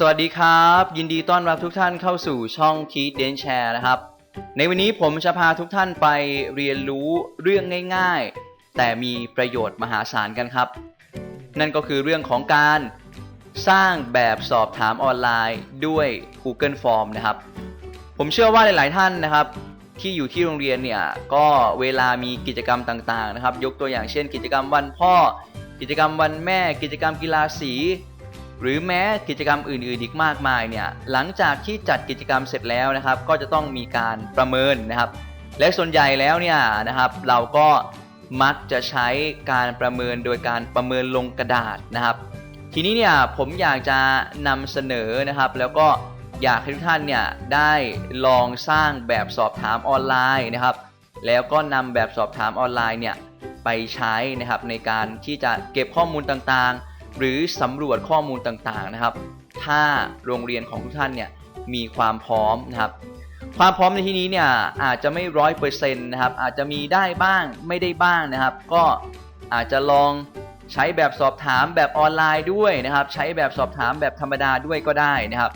สวัสดีครับ ยินดีต้อนรับทุกท่านเข้าสู่ช่อง t e a c h Dance Share นะครับ ในวันนี้ผมจะพาทุกท่านไปเรียนรู้เรื่องง่ายๆ แต่มีประโยชน์มหาศาลกันครับ นั่นก็คือเรื่องของการสร้างแบบสอบถามออนไลน์ด้วย Google Form นะครับ ผมเชื่อว่าหลายๆท่านนะครับ ที่อยู่ที่โรงเรียนเนี่ยก็เวลามีกิจกรรมต่างๆนะครับ ยกตัวอย่างเช่น กิจกรรมวันพ่อ กิจกรรมวันแม่ กิจกรรมกีฬาสี หรือแม้กิจกรรมอื่นๆอีกมากมายเนี่ยหลังจากที่จัดกิจกรรมเสร็จแล้วนะครับ ก็จะต้องมีการประเมินนะครับ และส่วนใหญ่แล้วเนี่ยนะครับ เราก็มักจะใช้การประเมินโดยการประเมินลงกระดาษนะครับ ทีนี้เนี่ยผมอยากจะนำเสนอนะครับ แล้วก็อยากให้ทุกท่านเนี่ยได้ลองสร้างแบบสอบถามออนไลน์นะครับ แล้วก็นำแบบสอบถามออนไลน์เนี่ยไปใช้นะครับในการที่จะเก็บข้อมูลต่างๆ หรือสำรวจข้อมูลต่างๆนะครับ ถ้าโรงเรียนของทุกท่านเนี่ยมีความพร้อมนะครับ ความพร้อมในที่นี้เนี่ยอาจจะไม่ร้อยเปอร์เซ็นต์นะครับ อาจจะมีได้บ้างไม่ได้บ้างนะครับ ก็อาจจะลองใช้แบบสอบถามแบบออนไลน์ด้วยนะครับ ใช้แบบสอบถามแบบธรรมดาด้วยก็ได้นะครับ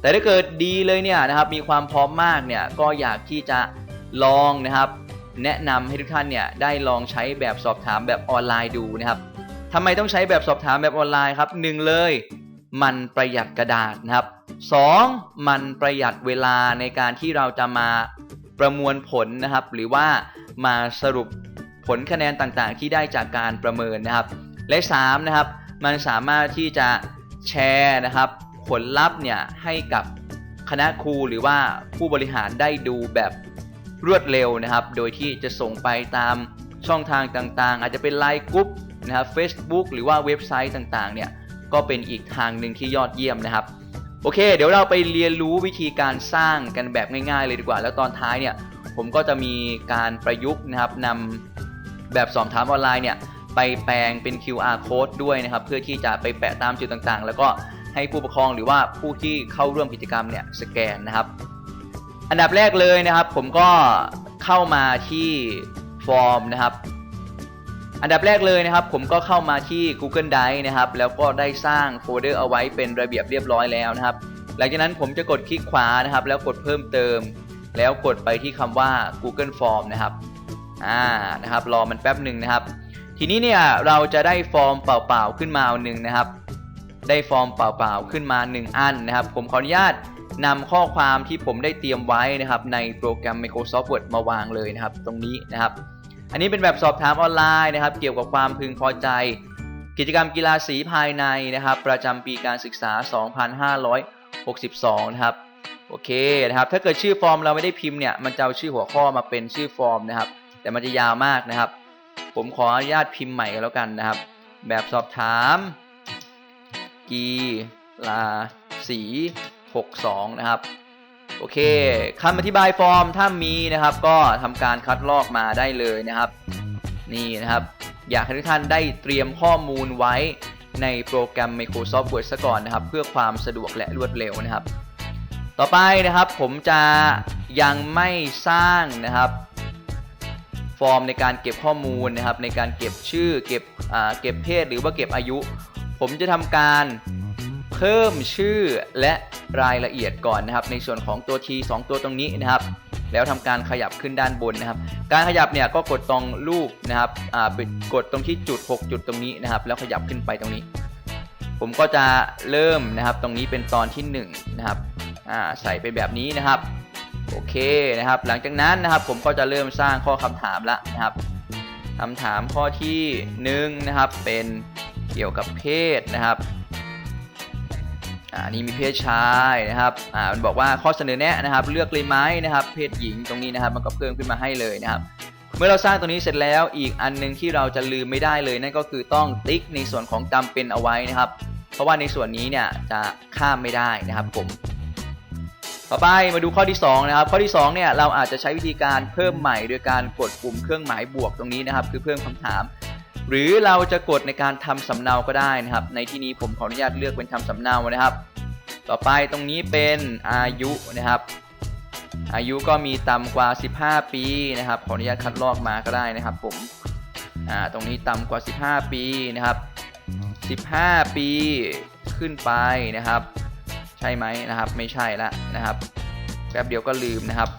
แต่ถ้าเกิดดีเลยเนี่ยนะครับ มีความพร้อมมากเนี่ยก็อยากที่จะลองนะครับ แนะนำให้ทุกท่านเนี่ยได้ลองใช้แบบสอบถามแบบออนไลน์ดูนะครับ ทำไมต้องใช้แบบสอบถามแบบออนไลน์ครับหนึ่งเลย มันประหยัดกระดาษนะครับ 2. มันประหยัดเวลาในการที่เราจะมาประมวลผลนะครับ หรือว่ามาสรุปผลคะแนนต่างๆ ที่ได้จากการประเมินนะครับ และ3นะครับมันสามารถที่จะแชร์นะครับ ผลลัพธ์เนี่ยให้กับคณะครูหรือว่าผู้บริหารได้ดูแบบรวดเร็วนะครับ โดยที่จะส่งไปตามช่องทางต่างๆ อาจจะเป็นไลน์กรุ๊ป นะครับ Facebook หรือว่าเว็บไซต์ต่างๆเนี่ยก็เป็นอีกทางหนึ่งที่ยอดเยี่ยมนะครับโอเค เดี๋ยวเราไปเรียนรู้วิธีการสร้างกันแบบง่าย ๆ เลยดีกว่า แล้วตอนท้ายเนี่ยผมก็จะมีการประยุกต์นะครับนำแบบสอบถามออนไลน์เนี่ยไปแปลงเป็น QR code ด้วยนะครับ เพื่อที่จะไปแปะตามจุดต่างๆ แล้วก็ให้ผู้ปกครองหรือว่าผู้ที่เข้าร่วมกิจกรรมเนี่ยสแกนนะครับ อันดับแรกเลยนะครับ ผมก็เข้ามาที่ฟอร์มนะครับ อันดับแรกเลยนะครับ ผมก็เข้ามาที่ Google Drive นะครับ แล้วก็ได้สร้างโฟลเดอร์เอาไว้เป็นระเบียบเรียบร้อยแล้วนะครับ หลังจากนั้นผมจะกดคลิกขวานะครับ แล้วกดเพิ่มเติม แล้วกดไปที่คำว่า Google Form นะครับอ่านะครับ รอมันแป๊บหนึ่งนะครับ ทีนี้เนี่ยเราจะได้ฟอร์มเปล่าๆขึ้นมาเอาหนึ่งนะครับ ได้ฟอร์มเปล่าๆขึ้นมา 1 อันนะครับ ผมขออนุญาตนำข้อความที่ผมได้เตรียมไว้นะครับ ในโปรแกรม Microsoft Word มาวางเลยนะครับ ตรงนี้นะครับ อันนี้เป็นแบบสอบถามออนไลน์นะครับ เกี่ยวกับความพึงพอใจ กิจกรรมกีฬาสีภายในนะครับ ประจำปีการศึกษา 2562 นะครับโอเคนะครับ ถ้าเกิดชื่อฟอร์มเราไม่ได้พิมพ์เนี่ยมันจะเอาชื่อหัวข้อมาเป็นชื่อฟอร์มนะครับ แต่มันจะยาวมากนะครับ ผมขออนุญาตพิมพ์ใหม่ก็แล้วกันนะครับ แบบสอบถาม กีฬาสี 62 นะครับ อเคคำอธิบายฟอร์มถ้ามีนะครับ ก็ทำการคัดลอกมาได้เลยนะครับ นี่นะครับ อยากให้ทุกท่านได้เตรียมข้อมูลไว้ในโปรแกรม Microsoft Word ซะก่อนนะครับ เพื่อความสะดวกและรวดเร็วนะครับ ต่อไปนะครับผมจะยังไม่สร้างนะครับ ฟอร์มในการเก็บข้อมูลนะครับ ในการเก็บชื่อเก็บอ่าเก็บเพศหรือว่าเก็บอายุ ผมจะทำการเพิ่มชื่อและ รายละเอียดก่อนนะครับในส่วนของตัว T 2 ตัวตรงนี้นะครับ แล้วทำการขยับขึ้นด้านบนนะครับ การขยับเนี่ยก็กดตรงรูปนะครับอ่ากดตรงที่จุด 6 จุดตรงนี้นะครับ แล้วขยับขึ้นไปตรงนี้ ผมก็จะเริ่มนะครับตรงนี้เป็นตอนที่1นะครับอ่าใส่ไปแบบนี้นะครับโอเคนะครับ หลังจากนั้นนะครับผมก็จะเริ่มสร้างข้อคำถามละนะครับคำถามข้อที่1นะครับเป็นเกี่ยวกับเพศนะครับ อ่านี่มีเพศชายนะครับอ่ามันบอกว่าข้อเสนอแนะนะครับ เลือกเลยไหมนะครับ เพศหญิงตรงนี้นะครับ มันก็เพิ่มขึ้นมาให้เลยนะครับ เมื่อเราสร้างตรงนี้เสร็จแล้วอีกอันหนึงที่เราจะลืมไม่ได้เลยนั่นก็คือต้องติ๊กในส่วนของจำเป็นเอาไว้นะครับ เพราะว่าในส่วนนี้เนี่ยจะข้ามไม่ได้นะครับผมต่อไปมาดูข้อที่2นะครับข้อที่2เนี่ยเราอาจจะใช้วิธีการเพิ่มใหม่โดยการกดปุ่มเครื่องหมายบวกตรงนี้นะครับ คือเพิ่มคำถาม หรือเราจะกดในการทำสำเนาก็ได้นะครับ ในที่นี้ผมขออนุญาตเลือกเป็นทำสำเนานะครับ ต่อไปตรงนี้เป็นอายุนะครับ อายุก็มีต่ำกว่า 15 ปีนะครับ ขออนุญาตคัดลอกมาก็ได้นะครับ ผมอ่าตรงนี้ต่ำกว่า 15 ปีนะครับ 15 ปีขึ้นไปนะครับ ใช่ไหมนะครับ ไม่ใช่ละนะครับแป๊บเดียวก็ลืมนะครับ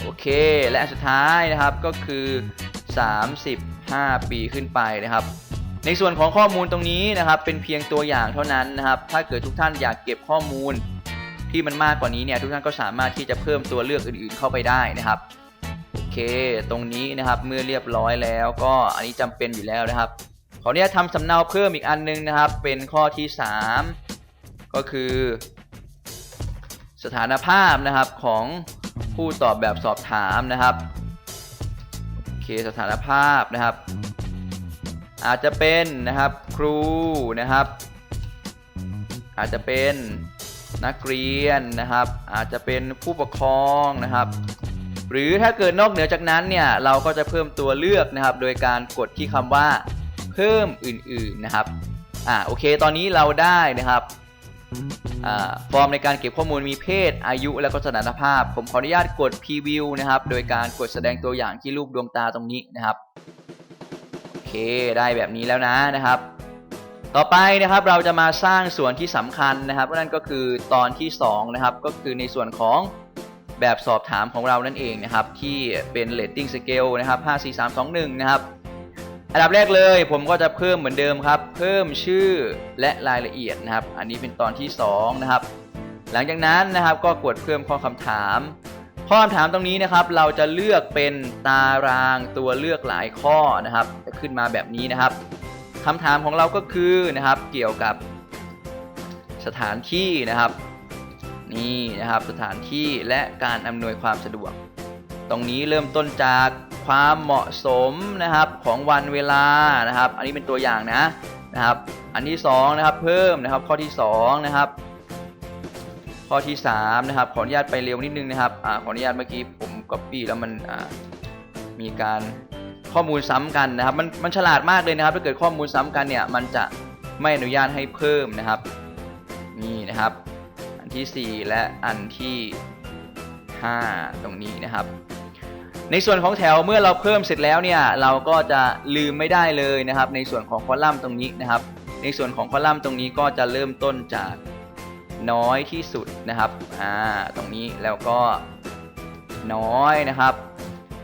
โอเค และสุดท้ายนะครับก็คือ 30 5 ปีขึ้นไปนะครับ ในส่วนของข้อมูลตรงนี้นะครับ เป็นเพียงตัวอย่างเท่านั้นนะครับ ถ้าเกิดทุกท่านอยากเก็บข้อมูลที่มันมากกว่านี้เนี่ยทุกท่านก็สามารถที่จะเพิ่มตัวเลือกอื่นๆเข้าไปได้นะครับโอเค ตรงนี้นะครับเมื่อเรียบร้อยแล้วก็อันนี้จำเป็นอยู่แล้วนะครับขออนุญาตทำสำเนาเพิ่มอีกอันนึงนะครับ เป็นข้อที่ 3 ก็คือ สถานภาพนะครับของผู้ตอบแบบสอบถามนะครับ เคสถานภาพนะครับ อาจจะเป็นนะครับครูนะครับ อาจจะเป็นนักเรียนนะครับ อาจจะเป็นผู้ปกครองนะครับ หรือถ้าเกิดนอกเหนือจากนั้นเนี่ยเราก็จะเพิ่มตัวเลือกนะครับ โดยการกดที่คำว่าเพิ่มอื่นๆนะครับอ่าโอเคตอนนี้เราได้นะครับ ฟอร์มในการเก็บข้อมูลมีเพศ อายุและก็สถานภาพ ผมขออนุญาตกด preview นะครับ โดยการกดแสดงตัวอย่างที่รูปดวงตาตรงนี้นะครับโอเคได้แบบนี้แล้วนะนะครับ ต่อไปนะครับเราจะมาสร้างส่วนที่สำคัญนะครับนั่นก็คือตอนที่2นะครับก็คือในส่วนของแบบสอบถามของเรานั่นเองนะครับ ที่เป็น rating scale นะครับ 5 4 3 2 1 นะครับ อันดับแรกเลยผมก็จะเพิ่มเหมือนเดิมครับ เพิ่มชื่อและรายละเอียดนะครับ อันนี้เป็นตอนที่ 2 นะครับ หลังจากนั้นนะครับก็กดเพิ่มข้อคำถาม ข้อคำถามตรงนี้นะครับ เราจะเลือกเป็นตารางตัวเลือกหลายข้อนะครับจะขึ้นมาแบบนี้นะครับคำถามของเราก็คือนะครับเกี่ยวกับสถานที่นะครับ นี่นะครับสถานที่และการอำนวยความสะดวก ตรงนี้เริ่มต้นจาก ความเหมาะสมนะครับของวันเวลานะครับ อันนี้เป็นตัวอย่างนะนะครับ อันที่สองนะครับเพิ่มนะครับข้อที่สองนะครับ ข้อที่3นะครับขออนุญาตไปเร็วนิดนึงนะครับอาขออนุญาตเมื่อกี้ผม copy แล้วมันมีการข้อมูลซ้ำกันนะครับ มันมันฉลาดมากเลยนะครับ ถ้าเกิดข้อมูลซ้ำกันเนี่ยมันจะไม่อนุญาตให้เพิ่มนะครับนี่นะครับ อันทีสี่4 และอันที่ 5 ตรงนี้นะครับ ในส่วนของแถวเมื่อเราเพิ่มเสร็จแล้วเนี่ยเราก็จะลืมไม่ได้เลยนะครับ ในส่วนของคอลัมน์ตรงนี้นะครับ ในส่วนของคอลัมน์ตรงนี้ก็จะเริ่มต้นจากน้อยที่สุดนะครับอ่าตรงนี้แล้วก็น้อยนะครับ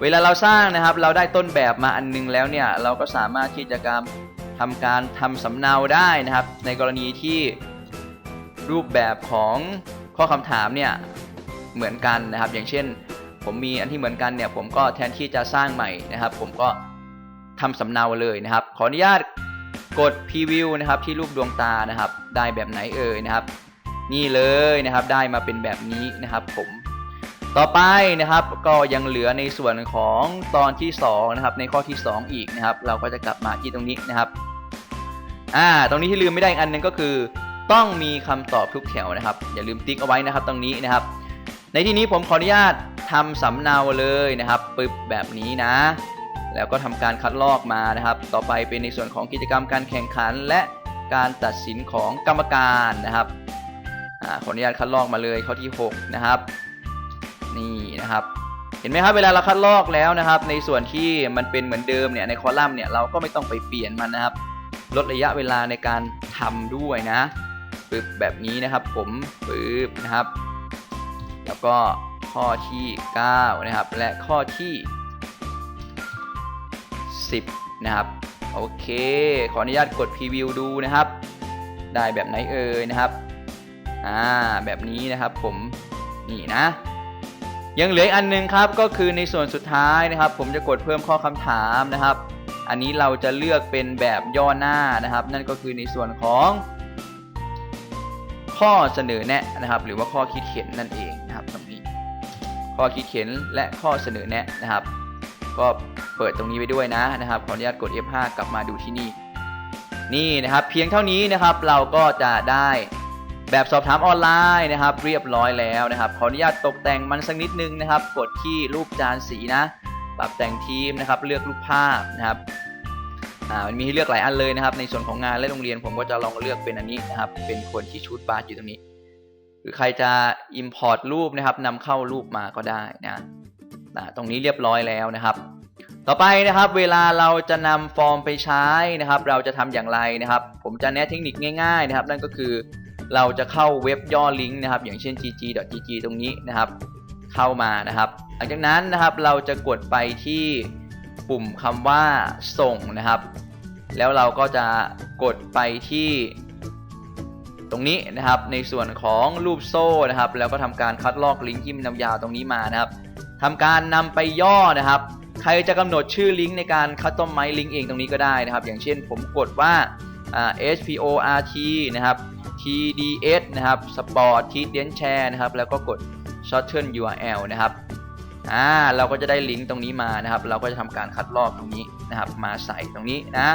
เวลาเราสร้างนะครับ เราได้ต้นแบบมาอันนึงแล้วเนี่ยเราก็สามารถที่จะการทำการทำสำเนาได้นะครับ ในกรณีที่รูปแบบของข้อคำถามเนี่ยเหมือนกันนะครับ อย่างเช่น ผมมีอันที่เหมือนกันเนี่ยผมก็แทนที่จะสร้างใหม่นะครับ ผมก็ทำสำเนาเลยนะครับ ขออนุญาตกด preview นะครับที่รูปดวงตานะครับ ได้แบบไหนเอ่ยนะครับ นี่เลยนะครับได้มาเป็นแบบนี้นะครับผมต่อไปนะครับก็ยังเหลือในส่วนของตอนที่2นะครับในข้อที่ 2 อีกนะครับ เราก็จะกลับมาที่ตรงนี้นะครับอ่าตรงนี้ที่ลืมไม่ได้อีกอันหนึงก็คือ ต้องมีคำตอบทุกแถวนะครับ อย่าลืมติ๊กเอาไว้นะครับตรงนี้นะครับ ในที่นี้ผมขออนุญาต ทำสำเนาเลยนะครับปึ๊บแบบนี้นะ แล้วก็ทำการคัดลอกมานะครับ ต่อไปเป็นในส่วนของกิจกรรมการแข่งขัน และการตัดสินของกรรมการนะครับอ่าขออนุญาตคัดลอกมาเลยข้อที่ 6 นะครับ นี่นะครับเห็นไหมครับเวลาเราคัดลอกแล้วนะครับ ในส่วนที่มันเป็นเหมือนเดิมเนี่ยในคอลัมน์เนี่ยเราก็ไม่ต้องไปเปลี่ยนมันนะครับ ลดระยะเวลาในการทำด้วยนะปึ๊บแบบนี้นะครับ ผมปึ๊บนะครับ แล้วก็ ข้อที่ 9 นะครับ และข้อที่ 10 นะครับ โอเค ขออนุญาตกดพรีวิวดูนะครับ ได้แบบไหนเอ่ยนะครับ อ่า แบบนี้นะครับผม นี่นะ ยังเหลืออันหนึงครับ ก็คือในส่วนสุดท้ายนะครับ ผมจะกดเพิ่มข้อคำถามนะครับ อันนี้เราจะเลือกเป็นแบบย่อหน้านะครับ นั่นก็คือในส่วนของข้อเสนอแนะนะครับ หรือว่าข้อคิดเห็นนั่นเองนะครับ ข้อคิดเห็นและข้อเสนอแนะนะครับ ก็เปิดตรงนี้ไปด้วยนะนะครับขออนุญาตกด F5 กลับมาดูที่นี่ นี่นะครับเพียงเท่านี้นะครับเราก็จะได้แบบสอบถามออนไลน์นะครับ เรียบร้อยแล้วนะครับ ขออนุญาตตกแต่งมันสักนิดนึงนะครับ กดที่รูปจานสีนะ ปรับแต่งทีมนะครับ เลือกรูปภาพนะครับอ่ามันมีให้เลือกหลายอันเลยนะครับ ในส่วนของงานและโรงเรียนผมก็จะลองเลือกเป็นอันนี้นะครับ เป็นคนที่ชูดบาร์อยู่ตรงนี้ หรือใครจะ import รูปนะครับนำเข้ารูปมาก็ได้นะอ่าตรงนี้เรียบร้อยแล้วนะครับ ต่อไปนะครับเวลาเราจะนำฟอร์มไปใช้นะครับ เราจะทำอย่างไรนะครับ ผมจะแนะเทคนิคง่ายๆนะครับ นั่นก็คือเราจะเข้าเว็บย่อลิงก์นะครับ อย่างเช่น gg.gg ตรงนี้นะครับ เข้ามานะครับ หลังจากนั้นนะครับเราจะกดไปที่ปุ่มคำว่าส่งนะครับ แล้วเราก็จะกดไปที่ ตรงนี้นะครับในส่วนของรูปโซ่นะครับ แล้วก็ทำการคัดลอกลิงก์ที่มันยาวๆตรงนี้มานะครับทำการนำไปย่อนะครับ ใครจะกำหนดชื่อลิงก์ในการคัดต้นไม้ลิงก์เองตรงนี้ก็ได้นะครับ อย่างเช่นผมกดว่าอ่า sport นะครับ tds นะครับ sport tds share นะครับ แล้วก็กด shorten url นะครับอ่าเราก็จะได้ลิงก์ตรงนี้มานะครับ เราก็จะทำการคัดลอกตรงนี้นะครับ มาใส่ตรงนี้นะ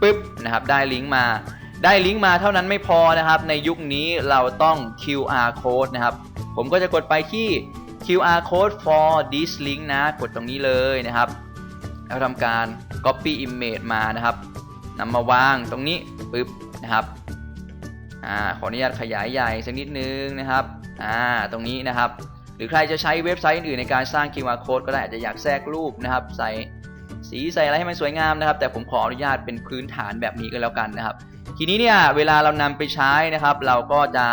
ปึ๊บนะครับ ได้ลิงก์มา ได้ลิงก์มาเท่านั้นไม่พอนะครับ ในยุคนี้เราต้อง QR code นะครับ ผมก็จะกดไปที่ QR code for this link นะ กดตรงนี้เลยนะครับ แล้วทำการ copy image มานะครับนำมาวางตรงนี้ปึ๊บนะครับอ่าขออนุญาตขยายใหญ่สักนิดนึงนะครับอ่าตรงนี้นะครับ หรือใครจะใช้เว็บไซต์อื่นในการสร้าง QR code ก็ได้อาจจะอยากแทรกรูปนะครับ ใส่สีใส่อะไรให้มันสวยงามนะครับ แต่ผมขออนุญาตเป็นพื้นฐานแบบนี้ก็แล้วกันนะครับ ทีนี้เนี่ยเวลาเรานำไปใช้นะครับ เราก็จะ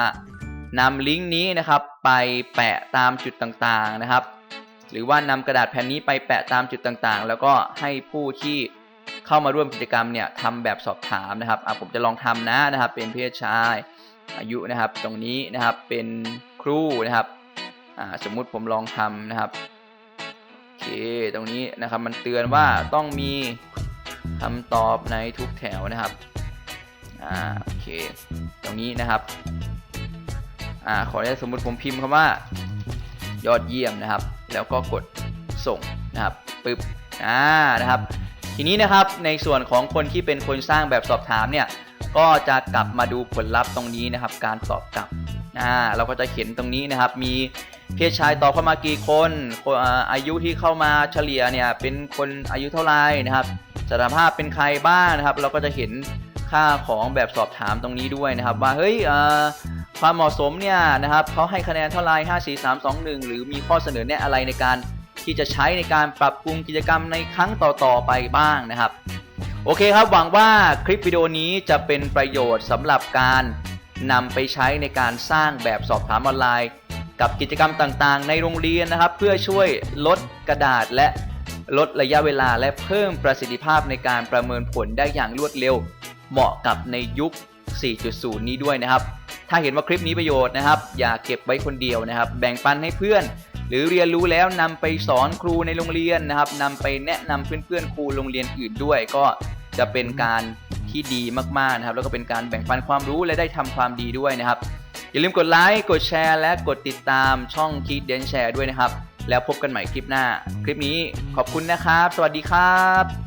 นำลิงก์นี้นะครับ ไปแปะตามจุดต่างๆนะครับ หรือว่านำกระดาษแผ่นนี้ไปแปะตามจุดต่างๆ แล้วก็ให้ผู้ที่เข้ามาร่วมกิจกรรมเนี่ยทำแบบสอบถามนะครับอะผมจะลองทำนะนะครับ เป็นเพศชายอายุนะครับ ตรงนี้นะครับเป็นครูนะครับอ่าสมมุติผมลองทำนะครับโอเคตรงนี้นะครับมันเตือนว่าต้องมีคำตอบในทุกแถวนะครับ อ่าโอเค ตรงนี้นะครับ อ่าขออนุญาตสมมติผมพิมพ์คำว่า ยอดเยี่ยมนะครับ แล้วก็กดส่งนะครับปึ๊บอ่านะครับ ทีนี้นะครับในส่วนของคนที่เป็นคนสร้างแบบสอบถามเนี่ยก็จะกลับมาดูผลลัพธ์ตรงนี้นะครับ การตอบกลับอ่าเราก็จะเห็นตรงนี้นะครับ มีเพศชายตอบเข้ามากี่คนอาอายุที่เข้ามาเฉลี่ยเนี่ยเป็นคนอายุเท่าไหร่นะครับ สานภาพเป็นใครบ้างนะครับ เราก็จะเห็นค่าของแบบสอบถามตรงนี้ด้วยนะครับ ว่าเฮ้ยความเหมาะสมเนี่ยนะครับเขาให้คะแนนเท่าไหร่5 4 3 2 1 หรือมีข้อเสนอแนะอะไรในการที่จะใช้ในการปรับปรุงกิจกรรมในครั้งต่อๆไปบ้างนะครับ โอเคครับหวังว่าคลิปวิดีโอนี้จะเป็นประโยชน์สำหรับการนำไปใช้ในการสร้างแบบสอบถามออนไลน์ กับกิจกรรมต่างๆ ในโรงเรียนนะครับ เพื่อช่วยลดกระดาษและ ลดระยะเวลาและเพิ่มประสิทธิภาพในการประเมินผลได้อย่างรวดเร็ว เหมาะกับในยุค 4.0 นี้ด้วยนะครับ ถ้าเห็นว่าคลิปนี้ประโยชน์นะครับ อย่าเก็บไว้คนเดียวนะครับ แบ่งปันให้เพื่อน หรือเรียนรู้แล้วนำไปสอนครูในโรงเรียนนะครับนำไปแนะนำเพื่อนๆครูโรงเรียนอื่นด้วย ก็จะเป็นการที่ดีมากๆนะครับ แล้วก็เป็นการแบ่งปันความรู้และได้ทำความดีด้วยนะครับ อย่าลืมกดไลค์กดแชร์ และกดติดตามช่องคิดเดนแชร์ด้วยนะครับ แล้วพบกันใหม่คลิปหน้า คลิปนี้ขอบคุณนะครับ สวัสดีครับ